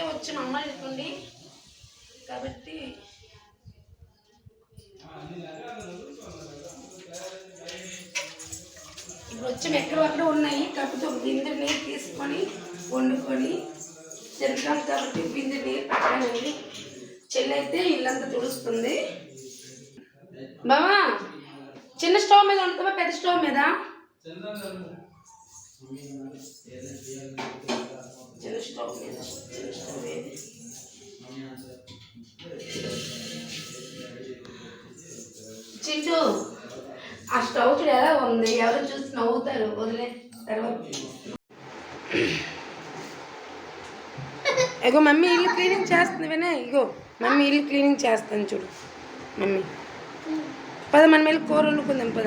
ముందే వచ్చి మా అమ్మ కాబట్టి ఇప్పుడు వచ్చి ఎక్కడ అక్కడ ఉన్నాయి. కాకపోతే ఒక బిందె నీరు తీసుకొని వండుకొని తింటాం కాబట్టి బిందె నీరు పెట్టానండి చెల్లి అయితే ఇల్లంతా తుడుస్తుంది. బావా చిన్న స్టవ్ మీద వండుతావా పెద్ద స్టవ్ మీద? చింటూ ఆ స్టవ్ చూడు ఎలా ఉంది? ఎవరు చూసి నవ్వుతారు? వదిలే తర్వాత. ఇగో మమ్మీ ఇల్లు క్లీనింగ్ చేస్తుంది వినే. ఇగో మమ్మీ ఇల్లు క్లీనింగ్ చేస్తాను చూడు. మమ్మీ. పద మనం వెళ్ళి కూర వండుకుందాం పద.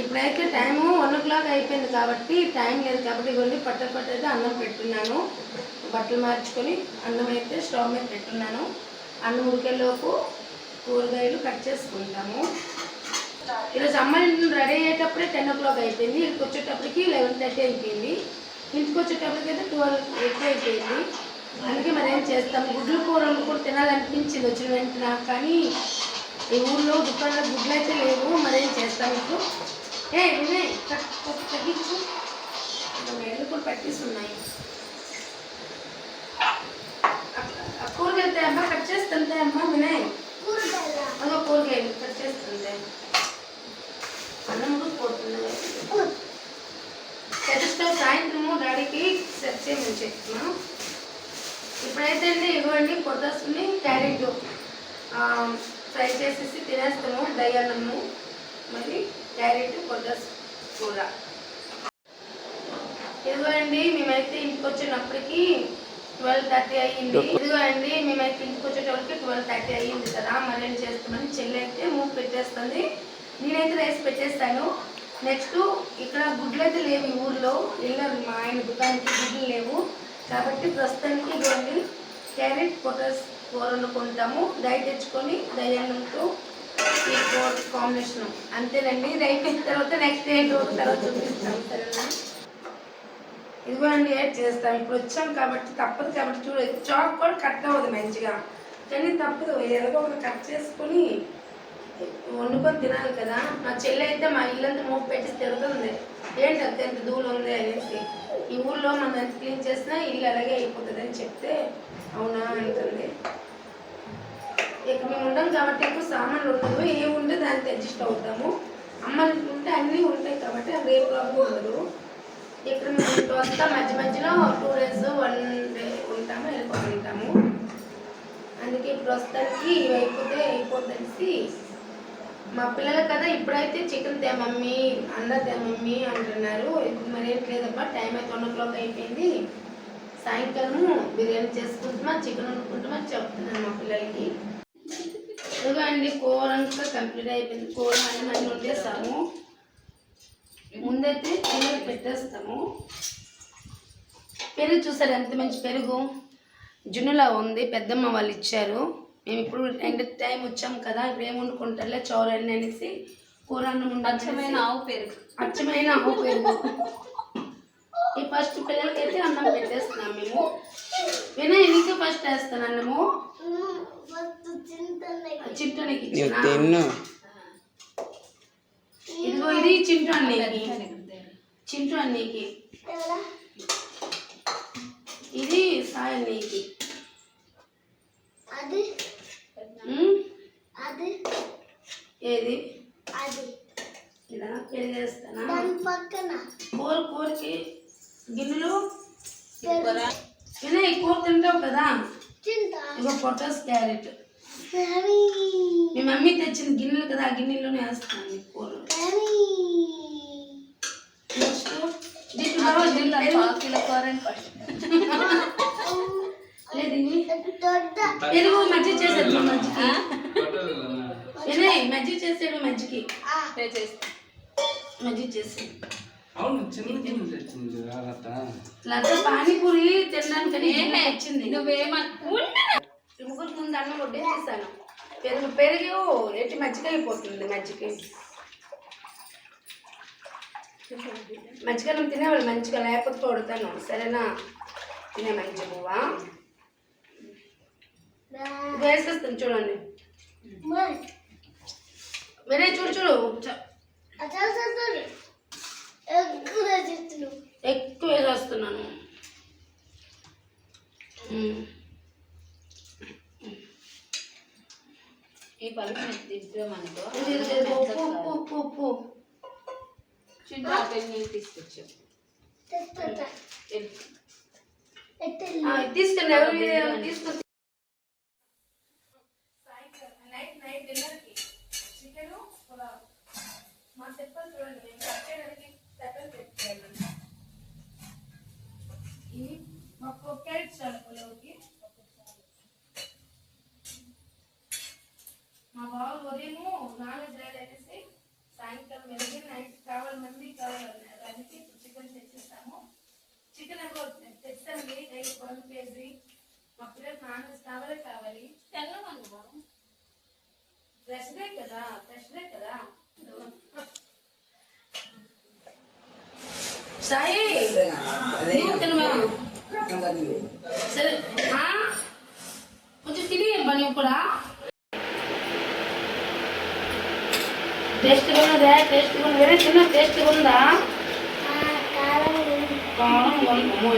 ఇప్పుడైతే టైము వన్ ఓ క్లాక్ అయిపోయింది కాబట్టి టైం లేదు కాబట్టి కొన్ని పట్ట పట్టయితే అన్నం పెట్టున్నాను. బట్టలు మార్చుకొని అన్నం అయితే స్టవ్ మీద పెట్టున్నాను. అన్నం ఉడికేలోపు కూరగాయలు కట్ చేసుకుంటాము. ఈరోజు అమ్మ రెడీ అయ్యేటప్పుడే టెన్ ఓ క్లాక్ అయిపోయింది. ఇక్కడికి వచ్చేటప్పటికి లెవెన్ థర్టీ అయిపోయింది. ఇంటికి వచ్చేటప్పటికి అయితే ట్వెల్వ్ ఎయిట్ అయిపోయింది. అందుకే మరి ఏం చేస్తాం? గుడ్లు కూర కూడా తినాలనిపించింది వచ్చిన వెంటనే. కానీ ఈ ఊళ్ళో దుకాణంలో గుడ్లు అయితే లేవు. మరేం చేస్తాం ఇప్పుడు? ఏ వినయ్ తగ్- తగ్గించు ఎల్లు కూడా ఉన్నాయి. ఆ కూరగాయలు అమ్మ కట్ చేస్తుంటే అమ్మ వినయ్ అదో కూరగాయలు కట్ చేస్తుంటే. అన్నం కూడా పోతుంది. స్టవ్ సాయంత్రము డాడీకి సెట్ చేయమని చెప్తున్నా. ఇప్పుడైతే అండి ఇవ్వండి పొద్దుని క్యారెట్ ఫ్రై చేసేసి తినేస్తాము దయ్యాన్నము మళ్ళీ క్యారెట్ కొద్దిగా కూర. ఇదిగో అండి మేమైతే ఇంటికి వచ్చినప్పటికి ట్వెల్వ్ థర్టీ అయ్యింది. ఇదిగో అండి మేమైతే ఇంటికి వచ్చేటప్పటికి ట్వెల్వ్ థర్టీ అయ్యింది కదా మరి ఏం చేస్తామని చెల్లి అయితే మూవ్ పెట్టేస్తుంది. నేనైతే రైస్ పెట్టేస్తాను. నెక్స్ట్ ఇక్కడ గుడ్లు అయితే లేవు ఈ ఊర్లో. వెళ్ళారు మా ఆయన దుకాణానికి గుడ్లు లేవు. కాబట్టి ప్రస్తుతానికి ఇదిగోండి క్యారెట్ పొటాస్ కూర వండుకుంటాము దయ తెచ్చుకొని దయ్యాన్నంతో ఈ ఫోర్ కాంబినేషన్ అంతేనండి. ఇది అయిపోయిన తర్వాత నెక్స్ట్ డే తర్వాత చూపిస్తాం. సరేనా? ఇదిగోండి యాడ్ చేస్తాం. ఇప్పుడు వచ్చాం కాబట్టి తప్పదు కాబట్టి చూడదు చాక్ కూడా కట్ అవ్వదు మంచిగా. కానీ తప్పదు. ఎలాగో ఒకటి కట్ చేసుకొని వండుకొని తినాలి కదా. మా చెల్లి అయితే మా ఇల్లంతా మూపు పెట్టి తిరుగుతుంది. ఏంటి అంత ఎంత ధూళి ఉంది అనేసి. ఈ ఊళ్ళో మనం ఎంత క్లీన్ చేసినా ఇల్లు అలాగే అయిపోతుంది అని చెప్తే అవునా అంటుంది. ఇక మేము ఉండం కాబట్టి ఎక్కువ సామాన్లు ఉండదు ఏమి ఉంటే దానికి అడ్జస్ట్ అవుతాము. అమ్మలు ఉంటే అన్నీ ఉంటాయి కాబట్టి అవి ఏ ప్రాబ్లం ఉండదు ఇక్కడ మేము ఇంటి మధ్య మధ్యలో టూ డేస్ వన్ డే ఉంటాము వెళ్ళిపోతుంటాము అందుకే ప్రస్తుతానికి ఇవి అయిపోతే అయిపోతుంది మా పిల్లల కదా ఇప్పుడైతే చికెన్ తే మమ్మీ అండ తే మమ్మీ అంటున్నారు. ఇప్పుడు మరి ఏం లేదమ్మా టైం అయితే వన్ ఓ క్లాక్ అయిపోయింది. సాయంకాలము బిర్యానీ చేసుకుంటున్నా చికెన్ వండుకుంటున్నా చెప్తున్నాను మా పిల్లలకి. అండి కూర అంతా కంప్లీట్ అయిపోయింది. కూర అన్నీ అన్నీ వండేస్తాము ముందైతే పిల్లలు పెట్టేస్తాము. పెరుగు చూసారు ఎంత మంచి పెరుగు? జున్నులా ఉంది పెద్దమ్మ వాళ్ళు ఇచ్చారు. మేము ఇప్పుడు ఎండ టైం వచ్చాం కదా ఇప్పుడు ఏం వండుకుంటారులే? అనేసి కూర అన్నం అచ్చమైన ఆవు పెరుగు. అచ్చమైన ఆవు పెరుగు. ఈ ఫస్ట్ పిల్లలకైతే అన్నం పెట్టేస్తున్నాం మేము. వినయ్ నీకు ఫస్ట్ వేస్తాను అన్నము. ఇచ్చిన. తిన్ను. ఇదిగో ఇది చింటూ అన్నయ్యకి చింటూ అన్నయ్యకి ఇది సాయి అన్నయ్యకి అది అది? ఏది? అది. ఇలా పెరిగేస్తానా దాని పక్కన. కూర కూరకి గిన్నెలు? కూర వినయ్ కూర తింటావు కదా? చింత ఇగో పొటాస్ క్యారెట్. మీ మమ్మీ తెచ్చిన గిన్నెలు కదా ఆ గిన్నెలోనే వేస్తాను ఈ కూర. కర్రీ నెక్స్ట్ దీంట్లో తర్వాత దీంట్లో పెరుగు. పావు కిలో కూర అని ఫస్ట్ లేదు ఇవి. దొడ్డ పెరుగు మజ్జిగ చేసాడు మా మజ్జికి మజ్జిగ చేసాడు మజ్జికి ఆ. పే చేస్తా. మజ్జిగ చేసి అవును చిన్న పానీపూరి తినడానికని ఏమే వచ్చింది నువ్వేమన్నా ముగ్గురు ముందు అన్నం వడ్డేసేసాను పెరుగు పెరుగు ఎట్టి మజ్జిగ అయిపోతుంది మజ్జిగ. మజ్జిగ నువ్వు తినేవాళ్ళు మంచిగా లేకపోతే కొడతాను సరేనా? తినే మంచి పువ్వా వేసేస్తాను చూడండి. మీరే చూడు చూడు చ- అసలు సరే ఎక్కువ చేస్తున్నావు ఎక్కువ వేసేస్తున్నాను మ్మ్. ఈ ఇది ఇది ఇది ఉప్పు ఉప్పు చిన్న ఆపిల్ నీళ్ళు తీసుకొచ్చాం. ఇది తీసుకుని ఎవరు తీసుకొని నైట్ నైట్ డిన్నర్కి చికెన్ మా చెప్పలు చూడండి నేను కట్ చేయడానికి చెప్పలు పెట్టుకోవాలి ఇది మా క్యారెట్ చాలు పులావ్కి మా బాబు ఉదయము నాన్ వెజ్ రెడీ అనేసి సాయంకాలం వెళ్ళి నైట్ కావాలి మంది కావాలన్నారు అందుకే ఇప్పుడు చికెన్ తెచ్చిస్తాము చికెన్ ఎక్కువ తెచ్చండి డైలీ వన్ కేజీ. మా పిల్లలకు నాన్ వెజ్ కావాలే కావాలి. తెల్లమను బాబు ఫ్రెష్దే కదా ఫ్రెష్దే కదా. సాయి? సరే. ఆ? కొంచెం తిని పని కూడా. టేస్ట్ ఉన్నదా టేస్ట్ ఉన్నదా. వేరే తిన్న టేస్ట్ ఉందా? కారం అమ్మో,